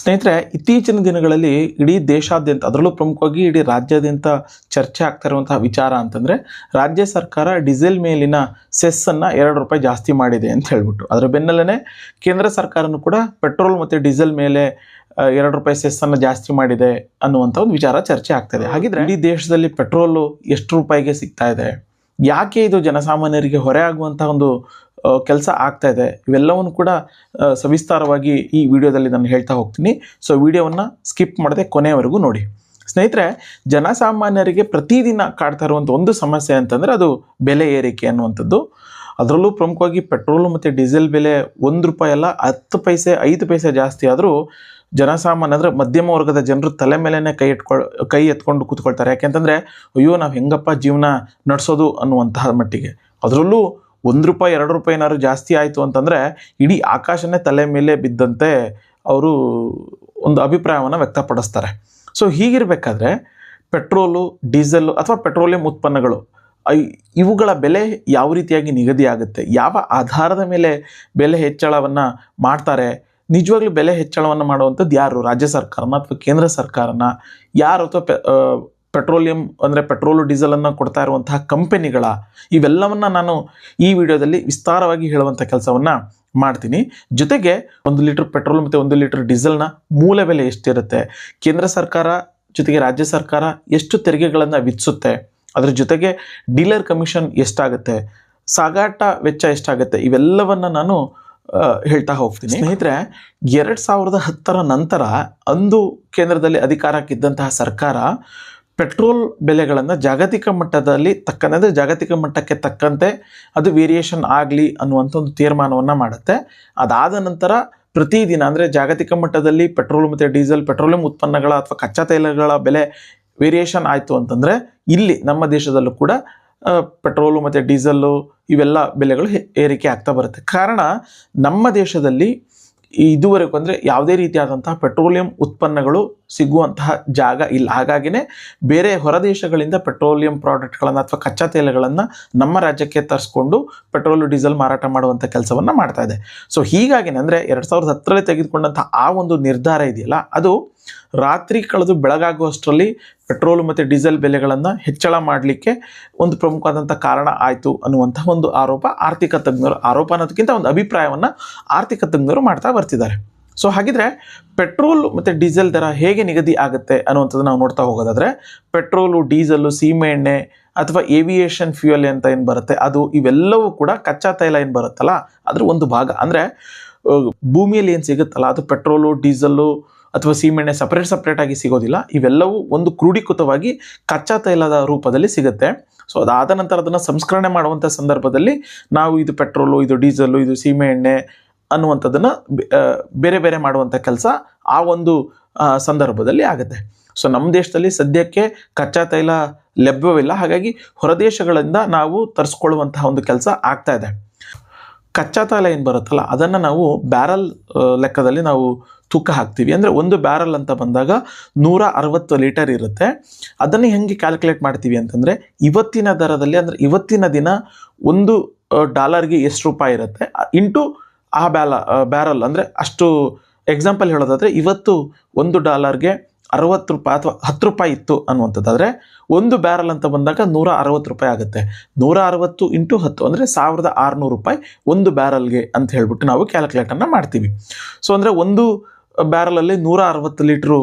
ಸ್ನೇಹಿತರೆ, ಇತ್ತೀಚಿನ ದಿನಗಳಲ್ಲಿ ಇಡೀ ದೇಶಾದ್ಯಂತ, ಅದರಲ್ಲೂ ಪ್ರಮುಖವಾಗಿ ಇಡೀ ರಾಜ್ಯಾದ್ಯಂತ ಚರ್ಚೆ ಆಗ್ತಾ ಇರುವಂತಹ ವಿಚಾರ ಅಂತಂದರೆ, ರಾಜ್ಯ ಸರ್ಕಾರ ಡೀಸೆಲ್ ಮೇಲಿನ ಸೆಸ್ಸನ್ನು ಎರಡು ರೂಪಾಯಿ ಜಾಸ್ತಿ ಮಾಡಿದೆ ಅಂತ ಹೇಳ್ಬಿಟ್ಟು. ಅದರ ಬೆನ್ನಲ್ಲೇ ಕೇಂದ್ರ ಸರ್ಕಾರನೂ ಕೂಡ ಪೆಟ್ರೋಲ್ ಮತ್ತು ಡೀಸೆಲ್ ಮೇಲೆ ಎರಡು ರೂಪಾಯಿ ಸೆಸ್ಸನ್ನು ಜಾಸ್ತಿ ಮಾಡಿದೆ ಅನ್ನುವಂಥ ಒಂದು ವಿಚಾರ ಚರ್ಚೆ ಆಗ್ತದೆ ಹಾಗಿದ್ರೆ ಇಡೀ ದೇಶದಲ್ಲಿ ಪೆಟ್ರೋಲು ಎಷ್ಟು ರೂಪಾಯಿಗೆ ಸಿಗ್ತಾ ಇದೆ? ಯಾಕೆ ಇದು ಜನಸಾಮಾನ್ಯರಿಗೆ ಹೊರೆ ಆಗುವಂತಹ ಒಂದು ಕೆಲಸ ಆಗ್ತಾ ಇದೆ. ಇವೆಲ್ಲವನ್ನು ಕೂಡ ಸವಿಸ್ತಾರವಾಗಿ ಈ ವಿಡಿಯೋದಲ್ಲಿ ನಾನು ಹೇಳ್ತಾ ಹೋಗ್ತೀನಿ. ಸೊ ವಿಡಿಯೋವನ್ನು ಸ್ಕಿಪ್ ಮಾಡದೆ ಕೊನೆಯವರೆಗೂ ನೋಡಿ. ಸ್ನೇಹಿತರೆ, ಜನಸಾಮಾನ್ಯರಿಗೆ ಪ್ರತಿದಿನ ಕಾಡ್ತಾ ಇರುವಂಥ ಒಂದು ಸಮಸ್ಯೆ ಅಂತಂದರೆ ಅದು ಬೆಲೆ ಏರಿಕೆ ಅನ್ನುವಂಥದ್ದು. ಅದರಲ್ಲೂ ಪ್ರಮುಖವಾಗಿ ಪೆಟ್ರೋಲು ಮತ್ತು ಡೀಸೆಲ್ ಬೆಲೆ ಒಂದು ರೂಪಾಯಿ ಅಲ್ಲ, ಹತ್ತು ಪೈಸೆ, ಐದು ಪೈಸೆ ಜಾಸ್ತಿ ಆದರೂ ಜನಸಾಮಾನ್ಯ ಅಂದರೆ ಮಧ್ಯಮ ವರ್ಗದ ಜನರು ತಲೆ ಮೇಲೇ ಕೈ ಇಟ್ಕೊಳ್ ಕೈ ಎತ್ಕೊಂಡು ಕೂತ್ಕೊಳ್ತಾರೆ. ಯಾಕೆಂತಂದರೆ, ಅಯ್ಯೋ, ನಾವು ಹೆಂಗಪ್ಪ ಜೀವನ ನಡೆಸೋದು ಅನ್ನುವಂತಹ ಮಟ್ಟಿಗೆ. ಅದರಲ್ಲೂ ಒಂದು ರೂಪಾಯಿ, ಎರಡು ರೂಪಾಯಿ ಏನಾದ್ರು ಜಾಸ್ತಿ ಆಯಿತು ಅಂತಂದರೆ ಇಡೀ ಆಕಾಶನೇ ತಲೆ ಮೇಲೆ ಬಿದ್ದಂತೆ ಅವರು ಒಂದು ಅಭಿಪ್ರಾಯವನ್ನು ವ್ಯಕ್ತಪಡಿಸ್ತಾರೆ. ಸೊ ಹೀಗಿರಬೇಕಾದ್ರೆ ಪೆಟ್ರೋಲು ಡೀಸೆಲ್ಲು ಅಥವಾ ಪೆಟ್ರೋಲಿಯಂ ಉತ್ಪನ್ನಗಳು ಇವುಗಳ ಬೆಲೆ ಯಾವ ರೀತಿಯಾಗಿ ನಿಗದಿ ಆಗುತ್ತೆ? ಯಾವ ಆಧಾರದ ಮೇಲೆ ಬೆಲೆ ಹೆಚ್ಚಳವನ್ನು ಮಾಡ್ತಾರೆ? ನಿಜವಾಗ್ಲೂ ಬೆಲೆ ಹೆಚ್ಚಳವನ್ನು ಮಾಡುವಂಥದ್ದು ಯಾರು? ರಾಜ್ಯ ಸರ್ಕಾರನ ಅಥವಾ ಕೇಂದ್ರ ಸರ್ಕಾರನ? ಯಾರು ಅಥವಾ ಪೆಟ್ರೋಲಿಯಂ ಅಂದರೆ ಪೆಟ್ರೋಲು ಡೀಸೆಲನ್ನು ಕೊಡ್ತಾ ಇರುವಂತಹ ಕಂಪೆನಿಗಳ ಇವೆಲ್ಲವನ್ನು ನಾನು ಈ ವಿಡಿಯೋದಲ್ಲಿ ವಿಸ್ತಾರವಾಗಿ ಹೇಳುವಂಥ ಕೆಲಸವನ್ನು ಮಾಡ್ತೀನಿ. ಜೊತೆಗೆ ಒಂದು ಲೀಟ್ರ್ ಪೆಟ್ರೋಲ್ ಮತ್ತು ಒಂದು ಲೀಟ್ರ್ ಡೀಸೆಲ್ನ ಮೂಲ ಬೆಲೆ ಎಷ್ಟಿರುತ್ತೆ? ಕೇಂದ್ರ ಸರ್ಕಾರ ಜೊತೆಗೆ ರಾಜ್ಯ ಸರ್ಕಾರ ಎಷ್ಟು ತೆರಿಗೆಗಳನ್ನು ವಿಧಿಸುತ್ತೆ? ಅದರ ಜೊತೆಗೆ ಡೀಲರ್ ಕಮಿಷನ್ ಎಷ್ಟಾಗುತ್ತೆ? ಸಾಗಾಟ ವೆಚ್ಚ ಎಷ್ಟಾಗುತ್ತೆ? ಇವೆಲ್ಲವನ್ನು ನಾನು ಹೇಳ್ತಾ ಹೋಗ್ತೀನಿ. ಸ್ನೇಹಿತರೆ, ಎರಡು ಸಾವಿರದ ಹತ್ತರ ನಂತರ ಅಂದು ಕೇಂದ್ರದಲ್ಲಿ ಅಧಿಕಾರಕ್ಕಿದ್ದಂತಹ ಸರ್ಕಾರ ಪೆಟ್ರೋಲ್ ಬೆಲೆಗಳನ್ನು ಜಾಗತಿಕ ಮಟ್ಟದಲ್ಲಿ ತಕ್ಕಂತೆ ಅಂದರೆ ಜಾಗತಿಕ ಮಟ್ಟಕ್ಕೆ ತಕ್ಕಂತೆ ಅದು ವೇರಿಯೇಷನ್ ಆಗಲಿ ಅನ್ನುವಂಥ ಒಂದು ತೀರ್ಮಾನವನ್ನು ಮಾಡುತ್ತೆ. ಅದಾದ ನಂತರ ಪ್ರತಿದಿನ ಅಂದರೆ ಜಾಗತಿಕ ಮಟ್ಟದಲ್ಲಿ ಪೆಟ್ರೋಲ್ ಮತ್ತು ಡೀಸೆಲ್, ಪೆಟ್ರೋಲಿಯಂ ಉತ್ಪನ್ನಗಳ ಅಥವಾ ಕಚ್ಚಾ ತೈಲಗಳ ಬೆಲೆ ವೇರಿಯೇಷನ್ ಆಯಿತು ಅಂತಂದರೆ ಇಲ್ಲಿ ನಮ್ಮ ದೇಶದಲ್ಲೂ ಕೂಡ ಪೆಟ್ರೋಲು ಮತ್ತು ಡೀಸೆಲ್ಲು ಇವೆಲ್ಲ ಬೆಲೆಗಳು ಏರಿಕೆ ಆಗ್ತಾ ಬರುತ್ತೆ. ಕಾರಣ ನಮ್ಮ ದೇಶದಲ್ಲಿ ಇದುವರೆಗೂ ಅಂದರೆ ಯಾವುದೇ ರೀತಿಯಾದಂತಹ ಪೆಟ್ರೋಲಿಯಂ ಉತ್ಪನ್ನಗಳು ಸಿಗುವಂತಹ ಜಾಗ ಇಲ್ಲ. ಹಾಗಾಗಿನೇ ಬೇರೆ ಹೊರದೇಶಗಳಿಂದ ಪೆಟ್ರೋಲಿಯಂ ಪ್ರಾಡಕ್ಟ್ಗಳನ್ನು ಅಥವಾ ಕಚ್ಚಾ ತೈಲಗಳನ್ನು ನಮ್ಮ ರಾಜ್ಯಕ್ಕೆ ತರಿಸ್ಕೊಂಡು ಪೆಟ್ರೋಲು, ಡೀಸೆಲ್ ಮಾರಾಟ ಮಾಡುವಂಥ ಕೆಲಸವನ್ನು ಮಾಡ್ತಾ ಇದೆ. ಸೊ, ಹೀಗಾಗಿನೇ ಅಂದರೆ ಎರಡು ಸಾವಿರದ ಹತ್ತರಲ್ಲಿ ತೆಗೆದುಕೊಂಡಂಥ ಆ ಒಂದು ನಿರ್ಧಾರ ಇದೆಯಲ್ಲ, ಅದು ರಾತ್ರಿ ಕಳೆದು ಬೆಳಗಾಗುವಷ್ಟರಲ್ಲಿ ಪೆಟ್ರೋಲ್ ಮತ್ತು ಡೀಸೆಲ್ ಬೆಲೆಗಳನ್ನು ಹೆಚ್ಚಳ ಮಾಡಲಿಕ್ಕೆ ಒಂದು ಪ್ರಮುಖವಾದಂಥ ಕಾರಣ ಆಯಿತು ಅನ್ನುವಂಥ ಒಂದು ಆರೋಪ ಆರ್ಥಿಕ ತಜ್ಞರು ಆರೋಪ ಅನ್ನೋದಕ್ಕಿಂತ ಒಂದು ಅಭಿಪ್ರಾಯವನ್ನು ಆರ್ಥಿಕ ತಜ್ಞರು ಮಾಡ್ತಾ ಬರ್ತಿದ್ದಾರೆ. ಸೊ ಹಾಗಿದ್ರೆ ಪೆಟ್ರೋಲ್ ಮತ್ತು ಡೀಸೆಲ್ ದರ ಹೇಗೆ ನಿಗದಿ ಆಗುತ್ತೆ ಅನ್ನುವಂಥದ್ದು ನಾವು ನೋಡ್ತಾ ಹೋಗೋದಾದರೆ ಪೆಟ್ರೋಲು ಡೀಸೆಲ್ಲು ಸೀಮೆಎಣ್ಣೆ ಅಥವಾ ಏವಿಯೇಷನ್ ಫ್ಯೂಯಲ್ ಅಂತ ಏನು ಬರುತ್ತೆ, ಅದು ಇವೆಲ್ಲವೂ ಕೂಡ ಕಚ್ಚಾ ತೈಲ ಏನು ಬರುತ್ತಲ್ಲ, ಅದ್ರ ಒಂದು ಭಾಗ. ಅಂದರೆ ಭೂಮಿಯಲ್ಲಿ ಏನು ಸಿಗುತ್ತಲ್ಲ, ಅದು ಪೆಟ್ರೋಲು ಡೀಸೆಲ್ಲು ಅಥವಾ ಸೀಮೆಣ್ಣೆ ಸಪ್ರೇಟ್ ಸಪ್ರೇಟಾಗಿ ಸಿಗೋದಿಲ್ಲ. ಇವೆಲ್ಲವೂ ಒಂದು ಕ್ರೂಢೀಕೃತವಾಗಿ ಕಚ್ಚಾ ತೈಲದ ರೂಪದಲ್ಲಿ ಸಿಗುತ್ತೆ. ಸೊ ಅದಾದ ನಂತರ ಅದನ್ನು ಸಂಸ್ಕರಣೆ ಮಾಡುವಂಥ ಸಂದರ್ಭದಲ್ಲಿ ನಾವು ಇದು ಪೆಟ್ರೋಲು ಇದು ಡೀಸೆಲ್ಲು ಇದು ಸೀಮೆ ಎಣ್ಣೆ ಅನ್ನುವಂಥದ್ದನ್ನು ಬೇರೆ ಬೇರೆ ಮಾಡುವಂಥ ಕೆಲಸ ಆ ಒಂದು ಸಂದರ್ಭದಲ್ಲಿ ಆಗುತ್ತೆ. ಸೊ ನಮ್ಮ ದೇಶದಲ್ಲಿ ಸದ್ಯಕ್ಕೆ ಕಚ್ಚಾ ತೈಲ ಲಭ್ಯವಿಲ್ಲ. ಹಾಗಾಗಿ ಹೊರದೇಶಗಳಿಂದ ನಾವು ತರಿಸ್ಕೊಳ್ಳುವಂತಹ ಒಂದು ಕೆಲಸ ಆಗ್ತಾ ಇದೆ. ಕಚ್ಚಾ ತೈಲ ಏನು ಬರುತ್ತಲ್ಲ, ಅದನ್ನು ನಾವು ಬ್ಯಾರಲ್ ಲೆಕ್ಕದಲ್ಲಿ ನಾವು ತೂಕ ಹಾಕ್ತೀವಿ. ಅಂದರೆ ಒಂದು ಬ್ಯಾರಲ್ ಅಂತ ಬಂದಾಗ ನೂರ ಅರವತ್ತು ಲೀಟರ್ ಇರುತ್ತೆ. ಅದನ್ನು ಹೆಂಗೆ ಕ್ಯಾಲ್ಕುಲೇಟ್ ಮಾಡ್ತೀವಿ ಅಂತಂದರೆ, ಇವತ್ತಿನ ದರದಲ್ಲಿ ಅಂದರೆ ಇವತ್ತಿನ ದಿನ ಒಂದು ಡಾಲರ್ಗೆ ಎಷ್ಟು ರೂಪಾಯಿ ಇರುತ್ತೆ? ಇಂಟು ಆ ಬ್ಯಾಲ ಬ್ಯಾರಲ್ ಅಂದರೆ ಅಷ್ಟು ಎಕ್ಸಾಂಪಲ್ ಹೇಳೋದಾದರೆ ಇವತ್ತು ಒಂದು ಡಾಲರ್ಗೆ ಅರವತ್ತು ರೂಪಾಯಿ ಅಥವಾ ಹತ್ತು ರೂಪಾಯಿ ಇತ್ತು ಅನ್ನುವಂಥದ್ದಾದರೆ ಒಂದು ಬ್ಯಾರಲ್ ಅಂತ ಬಂದಾಗ ನೂರ ಅರವತ್ತು ರೂಪಾಯಿ ಆಗುತ್ತೆ. ನೂರ ಅರವತ್ತು ಇಂಟು ಹತ್ತು ಅಂದರೆ ಸಾವಿರದ ಆರುನೂರು ರೂಪಾಯಿ ಒಂದು ಬ್ಯಾರಲ್ಗೆ ಅಂತ ಹೇಳ್ಬಿಟ್ಟು ನಾವು ಕ್ಯಾಲ್ಕುಲೇಟನ್ನು ಮಾಡ್ತೀವಿ. ಸೊ ಅಂದರೆ ಒಂದು ಬ್ಯಾರಲಲ್ಲಿ ನೂರ ಅರವತ್ತು ಲೀಟ್ರು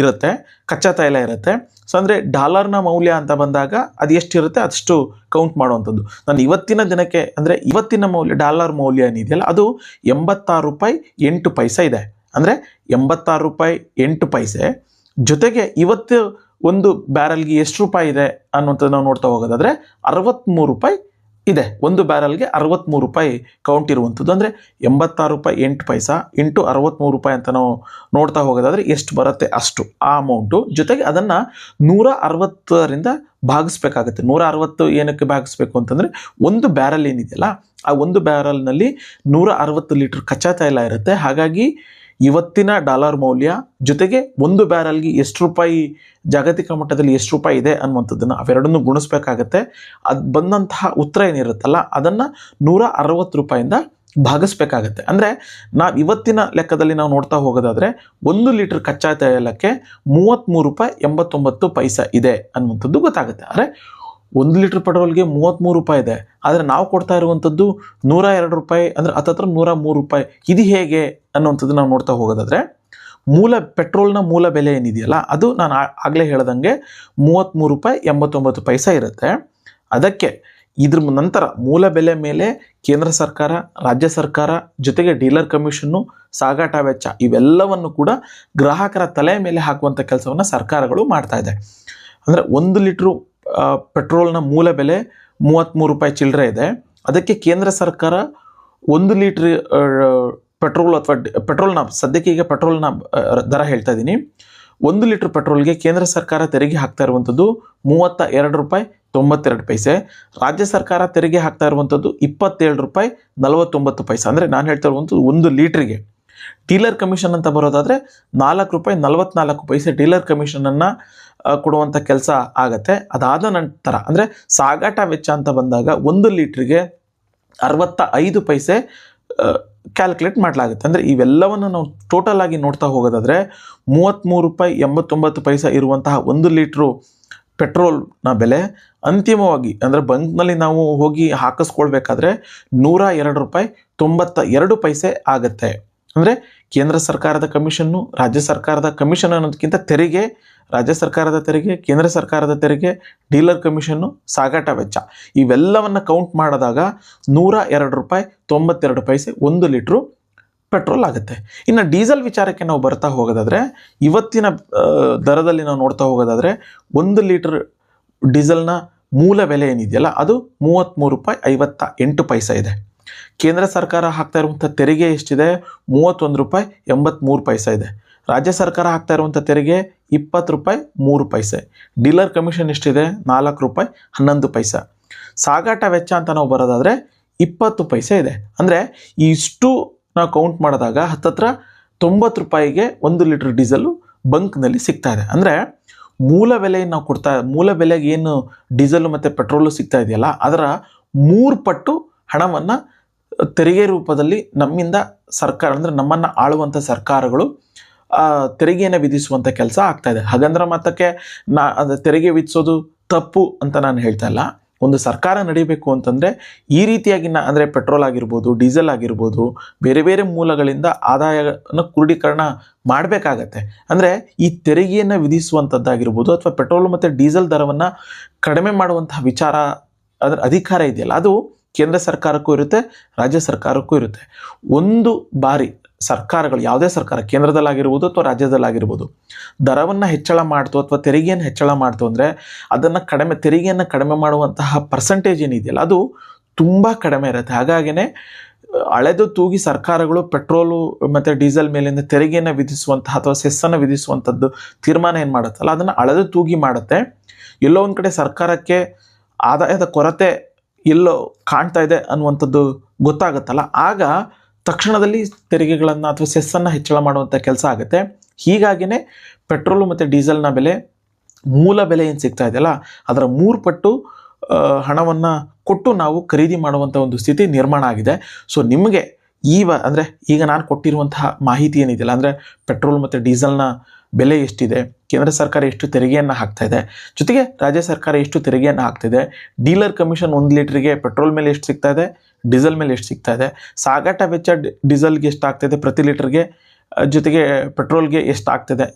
ಇರುತ್ತೆ, ಕಚ್ಚಾ ತೈಲ ಇರುತ್ತೆ. ಸೊ ಅಂದರೆ ಡಾಲರ್ನ ಮೌಲ್ಯ ಅಂತ ಬಂದಾಗ ಅದು ಎಷ್ಟಿರುತ್ತೆ? ಅಷ್ಟು ಕೌಂಟ್ ಮಾಡುವಂಥದ್ದು. ನಾನು ಇವತ್ತಿನ ದಿನಕ್ಕೆ, ಅಂದರೆ ಇವತ್ತಿನ ಮೌಲ್ಯ ಡಾಲರ್ ಮೌಲ್ಯ ಏನಿದೆಯಲ್ಲ, ಅದು ಎಂಬತ್ತಾರು ರೂಪಾಯಿ ಎಂಟು ಪೈಸೆ ಇದೆ. ಅಂದರೆ ಎಂಬತ್ತಾರು ರೂಪಾಯಿ ಎಂಟು ಪೈಸೆ. ಜೊತೆಗೆ ಇವತ್ತು ಒಂದು ಬ್ಯಾರಲ್ಗೆ ಎಷ್ಟು ರೂಪಾಯಿ ಇದೆ ಅನ್ನುವಂಥದ್ದು ನಾವು ನೋಡ್ತಾ ಹೋಗೋದಾದರೆ ಅರವತ್ತ್ಮೂರು ರೂಪಾಯಿ ಇದೆ. ಒಂದು ಬ್ಯಾರಲ್ಗೆ ಅರವತ್ತ್ಮೂರು ರೂಪಾಯಿ ಕೌಂಟ್ ಇರುವಂಥದ್ದು. ಅಂದರೆ ಎಂಬತ್ತಾರು ರೂಪಾಯಿ ಎಂಟು ಪೈಸಾ ಇಂಟು ಅರವತ್ತ್ಮೂರು ರೂಪಾಯಿ ಅಂತ ನಾವು ನೋಡ್ತಾ ಹೋಗೋದಾದರೆ ಎಷ್ಟು ಬರುತ್ತೆ ಅಷ್ಟು. ಆ ಅಮೌಂಟು ಜೊತೆಗೆ ಅದನ್ನು ನೂರ ಅರವತ್ತರಿಂದ ಭಾಗಿಸ್ಬೇಕಾಗುತ್ತೆ. ನೂರ ಅರವತ್ತು ಏನಕ್ಕೆ ಭಾಗಿಸ್ಬೇಕು ಅಂತಂದರೆ ಒಂದು ಬ್ಯಾರಲ್ ಏನಿದೆಯಲ್ಲ, ಆ ಒಂದು ಬ್ಯಾರಲ್ನಲ್ಲಿ ನೂರ ಅರವತ್ತು ಲೀಟ್ರ್ ಕಚ್ಚಾ ತೈಲ ಇರುತ್ತೆ. ಹಾಗಾಗಿ ಇವತ್ತಿನ ಡಾಲರ್ ಮೌಲ್ಯ ಜೊತೆಗೆ ಒಂದು ಬ್ಯಾರಲ್ಗೆ ಎಷ್ಟು ರೂಪಾಯಿ, ಜಾಗತಿಕ ಮಟ್ಟದಲ್ಲಿ ಎಷ್ಟು ರೂಪಾಯಿ ಇದೆ ಅನ್ನುವಂಥದ್ದನ್ನು ಅವೆರಡನ್ನು ಗುಣಿಸ್ಬೇಕಾಗತ್ತೆ. ಅದು ಬಂದಂತಹ ಉತ್ತರ ಏನಿರುತ್ತಲ್ಲ, ಅದನ್ನು ನೂರ ಅರವತ್ತು ರೂಪಾಯಿಂದ ಭಾಗಿಸ್ಬೇಕಾಗತ್ತೆ. ಅಂದರೆ ನಾವು ಇವತ್ತಿನ ಲೆಕ್ಕದಲ್ಲಿ ನಾವು ನೋಡ್ತಾ ಹೋಗೋದಾದರೆ ಒಂದು ಲೀಟರ್ ಕಚ್ಚಾ ತೈಲಕ್ಕೆ ಮೂವತ್ತ್ಮೂರು ರೂಪಾಯಿ ಎಂಬತ್ತೊಂಬತ್ತು ಪೈಸೆ ಇದೆ ಅನ್ನುವಂಥದ್ದು ಗೊತ್ತಾಗುತ್ತೆ. ಅಂದರೆ ಒಂದು ಲೀಟ್ರ್ ಪೆಟ್ರೋಲ್ಗೆ ಮೂವತ್ತ್ಮೂರು ರೂಪಾಯಿ ಇದೆ. ಆದರೆ ನಾವು ಕೊಡ್ತಾ ಇರುವಂಥದ್ದು ನೂರ ಎರಡು ರೂಪಾಯಿ ಅಂದರೆ ಹತ್ತತ್ರ ನೂರ ಮೂರು ರೂಪಾಯಿ. ಇದು ಹೇಗೆ ಅನ್ನುವಂಥದ್ದು ನಾವು ನೋಡ್ತಾ ಹೋಗೋದಾದರೆ, ಮೂಲ ಪೆಟ್ರೋಲ್ನ ಮೂಲ ಬೆಲೆ ಏನಿದೆಯಲ್ಲ, ಅದು ನಾನು ಆಗಲೇ ಹೇಳ್ದಂಗೆ ಮೂವತ್ತ್ಮೂರು ರೂಪಾಯಿ ಎಂಬತ್ತೊಂಬತ್ತು ಪೈಸೆ ಇರುತ್ತೆ. ಅದಕ್ಕೆ ಇದ್ರ ನಂತರ ಮೂಲ ಬೆಲೆ ಮೇಲೆ ಕೇಂದ್ರ ಸರ್ಕಾರ, ರಾಜ್ಯ ಸರ್ಕಾರ ಜೊತೆಗೆ ಡೀಲರ್ ಕಮಿಷನ್ನು, ಸಾಗಾಟ ವೆಚ್ಚ ಇವೆಲ್ಲವನ್ನು ಕೂಡ ಗ್ರಾಹಕರ ತಲೆ ಮೇಲೆ ಹಾಕುವಂಥ ಕೆಲಸವನ್ನು ಸರ್ಕಾರಗಳು ಮಾಡ್ತಾ ಇದೆ. ಅಂದರೆ ಒಂದು ಲೀಟ್ರು ಪೆಟ್ರೋಲ್ನ ಮೂಲ ಬೆಲೆ ಮೂವತ್ತ್ಮೂರು ರೂಪಾಯಿ ಚಿಲ್ಲರೆ ಇದೆ. ಅದಕ್ಕೆ ಕೇಂದ್ರ ಸರ್ಕಾರ ಒಂದು ಲೀಟ್ರ್ ಪೆಟ್ರೋಲ್ ಅಥವಾ ಪೆಟ್ರೋಲ್ನ ಸದ್ಯಕ್ಕೆ ಈಗ ಪೆಟ್ರೋಲ್ನ ದರ ಹೇಳ್ತಾ ಇದ್ದೀನಿ ಒಂದು ಲೀಟ್ರ್ ಪೆಟ್ರೋಲ್ಗೆ ಕೇಂದ್ರ ಸರ್ಕಾರ ತೆರಿಗೆ ಹಾಕ್ತಾ ಇರುವಂಥದ್ದು ಮೂವತ್ತ ಎರಡು ರೂಪಾಯಿ ತೊಂಬತ್ತೆರಡು ಪೈಸೆ. ರಾಜ್ಯ ಸರ್ಕಾರ ತೆರಿಗೆ ಹಾಕ್ತಾ ಇರುವಂಥದ್ದು ಇಪ್ಪತ್ತೇಳು ರೂಪಾಯಿ ನಲವತ್ತೊಂಬತ್ತು ಪೈಸೆ. ಅಂದರೆ ನಾನು ಹೇಳ್ತಾ ಇರುವಂಥದ್ದು ಒಂದು ಲೀಟ್ರಿಗೆ. ಡೀಲರ್ ಕಮಿಷನ್ ಅಂತ ಬರೋದಾದರೆ ನಾಲ್ಕು ರೂಪಾಯಿ ನಲವತ್ನಾಲ್ಕು ಪೈಸೆ ಡೀಲರ್ ಕಮಿಷನನ್ನು ಕೊಡುವಂಥ ಕೆಲಸ ಆಗತ್ತೆ. ಅದಾದ ನಂತರ, ಅಂದರೆ ಸಾಗಾಟ ವೆಚ್ಚ ಅಂತ ಬಂದಾಗ ಒಂದು ಲೀಟ್ರಿಗೆ ಅರವತ್ತ ಐದು ಪೈಸೆ ಕ್ಯಾಲ್ಕುಲೇಟ್ ಮಾಡಲಾಗುತ್ತೆ. ಅಂದರೆ ಇವೆಲ್ಲವನ್ನು ನಾವು ಟೋಟಲ್ ಆಗಿ ನೋಡ್ತಾ ಹೋಗೋದಾದರೆ ಮೂವತ್ತ್ಮೂರು ರೂಪಾಯಿ ಎಂಬತ್ತೊಂಬತ್ತು ಪೈಸೆ ಇರುವಂತಹ ಒಂದು ಲೀಟ್ರು ಪೆಟ್ರೋಲ್ನ ಬೆಲೆ ಅಂತಿಮವಾಗಿ, ಅಂದರೆ ಬಂಕ್ನಲ್ಲಿ ನಾವು ಹೋಗಿ ಹಾಕಿಸ್ಕೊಳ್ಬೇಕಾದ್ರೆ ನೂರ ಎರಡು ರೂಪಾಯಿ ತೊಂಬತ್ತ ಎರಡು ಪೈಸೆ ಆಗುತ್ತೆ. ಅಂದರೆ ಕೇಂದ್ರ ಸರ್ಕಾರದ ಕಮಿಷನ್ನು, ರಾಜ್ಯ ಸರ್ಕಾರದ ಕಮಿಷನ್ ಅನ್ನೋದಕ್ಕಿಂತ ತೆರಿಗೆ ರಾಜ್ಯ ಸರ್ಕಾರದ ತೆರಿಗೆ, ಕೇಂದ್ರ ಸರ್ಕಾರದ ತೆರಿಗೆ, ಡೀಲರ್ ಕಮಿಷನ್ನು ಸಾಗಾಟ ವೆಚ್ಚ. ಇವೆಲ್ಲವನ್ನು ಕೌಂಟ್ ಮಾಡಿದಾಗ ನೂರ ಎರಡು ರೂಪಾಯಿ, ತೊಂಬತ್ತೆರಡು ಪೈಸೆ, ಒಂದು ಲೀಟ್ರು ಪೆಟ್ರೋಲ್ ಆಗುತ್ತೆ. ಇನ್ನು ಡೀಸೆಲ್ ವಿಚಾರಕ್ಕೆ ನಾವು ಬರ್ತಾ ಹೋಗೋದಾದರೆ, ಇವತ್ತಿನ ದರದಲ್ಲಿ ನಾವು ನೋಡ್ತಾ ಹೋಗೋದಾದರೆ, ಒಂದು ಲೀಟ್ರ್ ಡೀಸೆಲ್ನ ಮೂಲ ಬೆಲೆ ಏನಿದೆಯಲ್ಲ, ಅದು ಮೂವತ್ತ್ಮೂರು ರೂಪಾಯಿ ಐವತ್ತ ಎಂಟು ಪೈಸೆ ಇದೆ. ಕೇಂದ್ರ ಸರ್ಕಾರ ಹಾಕ್ತಾ ಇರುವಂಥ ತೆರಿಗೆ ಎಷ್ಟಿದೆ? ಮೂವತ್ತೊಂದು ರೂಪಾಯಿ ಎಂಬತ್ತ್ಮೂರು ಪೈಸೆ ಇದೆ. ರಾಜ್ಯ ಸರ್ಕಾರ ಹಾಕ್ತಾ ಇರುವಂಥ ತೆರಿಗೆ ಇಪ್ಪತ್ತು ರೂಪಾಯಿ, ಮೂರು ಪೈಸೆ. ಡೀಲರ್ ಕಮಿಷನ್ ಎಷ್ಟಿದೆ? ನಾಲ್ಕು ರೂಪಾಯಿ, ಹನ್ನೊಂದು ಪೈಸೆ. ಸಾಗಾಟ ವೆಚ್ಚ ಅಂತ ನಾವು ಬರೋದಾದರೆ ಇಪ್ಪತ್ತು ಪೈಸೆ ಇದೆ. ಅಂದರೆ ಇಷ್ಟು ನಾವು ಕೌಂಟ್ ಮಾಡಿದಾಗ ಹತ್ತತ್ರ ತೊಂಬತ್ತು ರೂಪಾಯಿಗೆ ಒಂದು ಲೀಟ್ರ್ ಡೀಸೆಲ್ಲು ಬಂಕ್ನಲ್ಲಿ ಸಿಗ್ತಾ ಇದೆ. ಅಂದರೆ ಮೂಲ ಬೆಲೆಯನ್ನು ನಾವು ಕೊಡ್ತಾ, ಮೂಲ ಬೆಲೆಗೆ ಏನು ಡೀಸೆಲ್ ಮತ್ತು ಪೆಟ್ರೋಲು ಸಿಗ್ತಾ ಇದೆಯಲ್ಲ, ಅದರ ಮೂರು ಪಟ್ಟು ಹಣವನ್ನು ತೆರಿಗೆ ರೂಪದಲ್ಲಿ ನಮ್ಮಿಂದ ಸರ್ಕಾರ, ಅಂದರೆ ನಮ್ಮನ್ನು ಆಳುವಂಥ ಸರ್ಕಾರಗಳು ತೆರಿಗೆಯನ್ನು ವಿಧಿಸುವಂಥ ಕೆಲಸ ಆಗ್ತಾ ಇದೆ. ಹಾಗಂದ್ರೆ ಮತ್ತಕ್ಕೆ ನಾ, ಅದು ತೆರಿಗೆ ವಿಧಿಸೋದು ತಪ್ಪು ಅಂತ ನಾನು ಹೇಳ್ತಾ ಇಲ್ಲ. ಒಂದು ಸರ್ಕಾರ ನಡಿಬೇಕು ಅಂತಂದರೆ ಈ ರೀತಿಯಾಗಿ ನಾ, ಅಂದರೆ ಪೆಟ್ರೋಲ್ ಆಗಿರ್ಬೋದು, ಡೀಸೆಲ್ ಆಗಿರ್ಬೋದು, ಬೇರೆ ಬೇರೆ ಮೂಲಗಳಿಂದ ಆದಾಯನ ಕ್ರೋಢೀಕರಣ ಮಾಡಬೇಕಾಗತ್ತೆ. ಅಂದರೆ ಈ ತೆರಿಗೆಯನ್ನು ವಿಧಿಸುವಂಥದ್ದಾಗಿರ್ಬೋದು ಅಥವಾ ಪೆಟ್ರೋಲ್ ಮತ್ತು ಡೀಸೆಲ್ ದರವನ್ನು ಕಡಿಮೆ ಮಾಡುವಂತಹ ವಿಚಾರ ಅದರ ಅಧಿಕಾರ ಇದೆಯಲ್ಲ, ಅದು ಕೇಂದ್ರ ಸರ್ಕಾರಕ್ಕೂ ಇರುತ್ತೆ, ರಾಜ್ಯ ಸರ್ಕಾರಕ್ಕೂ ಇರುತ್ತೆ. ಒಂದು ಬಾರಿ ಸರ್ಕಾರಗಳು, ಯಾವುದೇ ಸರ್ಕಾರ, ಕೇಂದ್ರದಲ್ಲಾಗಿರ್ಬೋದು ಅಥವಾ ರಾಜ್ಯದಲ್ಲಾಗಿರ್ಬೋದು, ದರವನ್ನು ಹೆಚ್ಚಳ ಮಾಡ್ತು ಅಥವಾ ತೆರಿಗೆಯನ್ನು ಹೆಚ್ಚಳ ಮಾಡ್ತು ಅಂದರೆ ಅದನ್ನು ಕಡಿಮೆ, ತೆರಿಗೆಯನ್ನು ಕಡಿಮೆ ಮಾಡುವಂತಹ ಪರ್ಸೆಂಟೇಜ್ ಏನಿದೆಯಲ್ಲ, ಅದು ತುಂಬ ಕಡಿಮೆ ಇರುತ್ತೆ. ಹಾಗಾಗಿನೇ, ಅಳೆದು ತೂಗಿ ಸರ್ಕಾರಗಳು ಪೆಟ್ರೋಲು ಮತ್ತು ಡೀಸೆಲ್ ಮೇಲಿಂದ ತೆರಿಗೆಯನ್ನು ವಿಧಿಸುವಂತಹ ಅಥವಾ ಸೆಸ್ಸನ್ನು ವಿಧಿಸುವಂಥದ್ದು ತೀರ್ಮಾನ ಏನು ಮಾಡುತ್ತಲ್ಲ, ಅದನ್ನು ಅಳೆದು ತೂಗಿ ಮಾಡುತ್ತೆ. ಎಲ್ಲೋ ಒಂದು ಕಡೆ ಸರ್ಕಾರಕ್ಕೆ ಆದಾಯದ ಕೊರತೆ ಎಲ್ಲೋ ಕಾಣ್ತಾ ಇದೆ ಅನ್ನುವಂಥದ್ದು ಗೊತ್ತಾಗುತ್ತಲ್ಲ. ಆಗ ತಕ್ಷಣದಲ್ಲಿ ತೆರಿಗೆಗಳನ್ನು ಅಥವಾ ಸೆಸ್ಸನ್ನು ಹೆಚ್ಚಳ ಮಾಡುವಂಥ ಕೆಲಸ ಆಗುತ್ತೆ. ಹೀಗಾಗಿಯೇ ಪೆಟ್ರೋಲು ಮತ್ತು ಡೀಸೆಲ್ನ ಬೆಲೆ ಮೂಲ ಬೆಲೆ ಏನು ಸಿಗ್ತಾ ಇದೆಯಲ್ಲ, ಅದರ ಮೂರು ಪಟ್ಟು ಹಣವನ್ನು ಕೊಟ್ಟು ನಾವು ಖರೀದಿ ಮಾಡುವಂಥ ಒಂದು ಸ್ಥಿತಿ ನಿರ್ಮಾಣ ಆಗಿದೆ. ಸೊ, ನಿಮಗೆ ಈ ಅಂದರೆ ಈಗ ನಾನು ಕೊಟ್ಟಿರುವಂತಹ ಮಾಹಿತಿ ಏನಿದೆಯಲ್ಲ, ಅಂದರೆ ಪೆಟ್ರೋಲ್ ಮತ್ತು ಡೀಸೆಲ್ನ ಬೆಲೆ ಎಷ್ಟಿದೆ, ಕೇಂದ್ರ ಸರ್ಕಾರ ಎಷ್ಟು ತೆರಿಗೆಯನ್ನು ಹಾಕ್ತಾ ಇದೆ, ಜೊತೆಗೆ ರಾಜ್ಯ ಸರ್ಕಾರ ಎಷ್ಟು ತೆರಿಗೆಯನ್ನು ಹಾಕ್ತಿದೆ ಡೀಲರ್ ಕಮಿಷನ್ ಒಂದು ಲೀಟ್ರಿಗೆ ಪೆಟ್ರೋಲ್ ಮೇಲೆ ಎಷ್ಟು ಸಿಗ್ತಾ ಇದೆ, ಡೀಸೆಲ್ ಮೇಲೆ ಎಷ್ಟು ಸಿಗ್ತಾ ಇದೆ, ಸಾಗಾಟ ವೆಚ್ಚ ಡೀಸೆಲ್ಗೆ ಎಷ್ಟು ಆಗ್ತಿದೆ ಪ್ರತಿ ಲೀಟರ್ಗೆ ಜೊತೆಗೆ ಪೆಟ್ರೋಲ್ಗೆ ಎಷ್ಟು ಆಗ್ತಿದೆ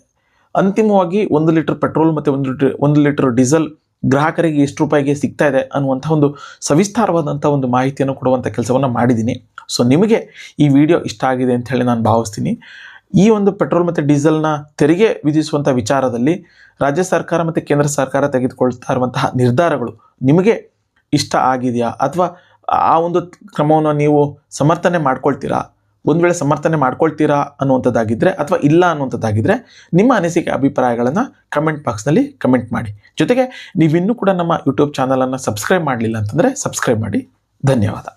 ಅಂತಿಮವಾಗಿ ಒಂದು ಲೀಟರ್ ಪೆಟ್ರೋಲ್ ಮತ್ತು ಒಂದು ಲೀಟರ್ ಒಂದು ಲೀಟರ್ ಡೀಸೆಲ್ ಗ್ರಾಹಕರಿಗೆ ಎಷ್ಟು ರೂಪಾಯಿಗೆ ಸಿಗ್ತಾ ಇದೆ ಅನ್ನುವಂಥ ಒಂದು ಸವಿಸ್ತಾರವಾದಂಥ ಒಂದು ಮಾಹಿತಿಯನ್ನು ಕೊಡುವಂಥ ಕೆಲಸವನ್ನು ಮಾಡಿದ್ದೀನಿ. ಸೊ, ನಿಮಗೆ ಈ ವಿಡಿಯೋ ಇಷ್ಟ ಆಗಿದೆ ಅಂತ ಹೇಳಿ ನಾನು ಭಾವಿಸ್ತೀನಿ. ಈ ಒಂದು ಪೆಟ್ರೋಲ್ ಮತ್ತು ಡೀಸೆಲ್ನ ತೆರಿಗೆ ವಿಧಿಸುವಂಥ ವಿಚಾರದಲ್ಲಿ ರಾಜ್ಯ ಸರ್ಕಾರ ಮತ್ತು ಕೇಂದ್ರ ಸರ್ಕಾರ ತೆಗೆದುಕೊಳ್ತಾ ಇರುವಂತಹ ನಿರ್ಧಾರಗಳು ನಿಮಗೆ ಇಷ್ಟ ಆಗಿದೆಯಾ? ಅಥವಾ ಆ ಒಂದು ಕ್ರಮವನ್ನು ನೀವು ಸಮರ್ಥನೆ ಮಾಡ್ಕೊಳ್ತೀರಾ? ಒಂದು ವೇಳೆ ಸಮರ್ಥನೆ ಮಾಡ್ಕೊಳ್ತೀರಾ ಅನ್ನುವಂಥದ್ದಾಗಿದ್ದರೆ ಅಥವಾ ಇಲ್ಲ ಅನ್ನುವಂಥದ್ದಾಗಿದ್ದರೆ ನಿಮ್ಮ ಅನಿಸಿಕೆ ಅಭಿಪ್ರಾಯಗಳನ್ನು ಕಮೆಂಟ್ ಬಾಕ್ಸ್ನಲ್ಲಿ ಕಮೆಂಟ್ ಮಾಡಿ. ಜೊತೆಗೆ ನೀವಿನ್ನೂ ಕೂಡ ನಮ್ಮ ಯೂಟ್ಯೂಬ್ ಚಾನಲನ್ನು ಸಬ್ಸ್ಕ್ರೈಬ್ ಮಾಡಲಿಲ್ಲ ಅಂತಂದರೆ ಸಬ್ಸ್ಕ್ರೈಬ್ ಮಾಡಿ. ಧನ್ಯವಾದ.